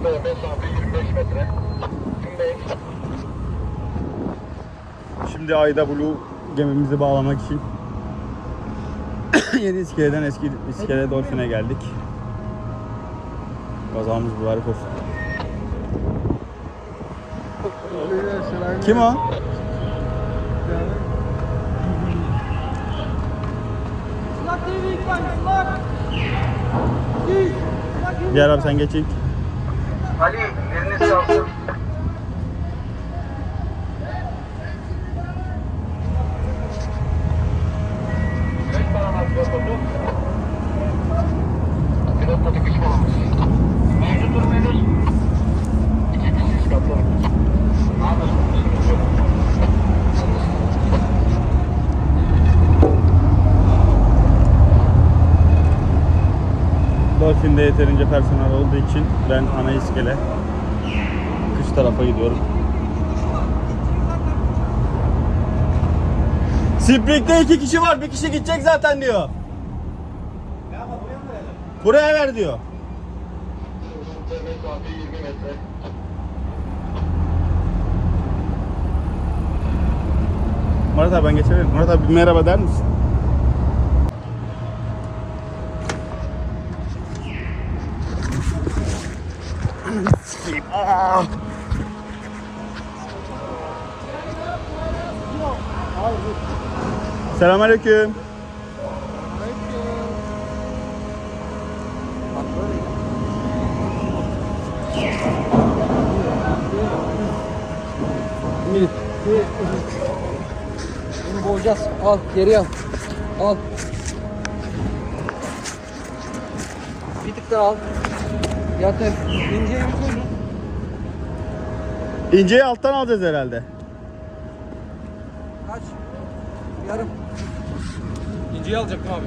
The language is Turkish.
Ortaya mesafe 25 metre. Şimdi Ayda Blue gemimizi bağlamak için yeni iskeleden eski iskele Dolphin'e geldik. Kazamız mübarek olsun. Kim o? Diğer abi sen geç. Ali elini salsın. Kaç Dolphin'de yeterince personel olduğu için ben ana iskele kış tarafa gidiyorum. Spring'de iki kişi var. Bir kişi gidecek zaten diyor. Buraya ver diyor. Mesafe 20 metre. Murat abi ben geçebilirim. Murat abi merhaba der misin? Ananı sikeyim. Aa! Selamünaleyküm. Bunu boğacağız. Al, geri al. Al. Bir tık daha al. Yatır. İnceyi bir koy. İnceyi alttan alacağız herhalde. Kaç? Yarım. İnceyi alacaktım abi.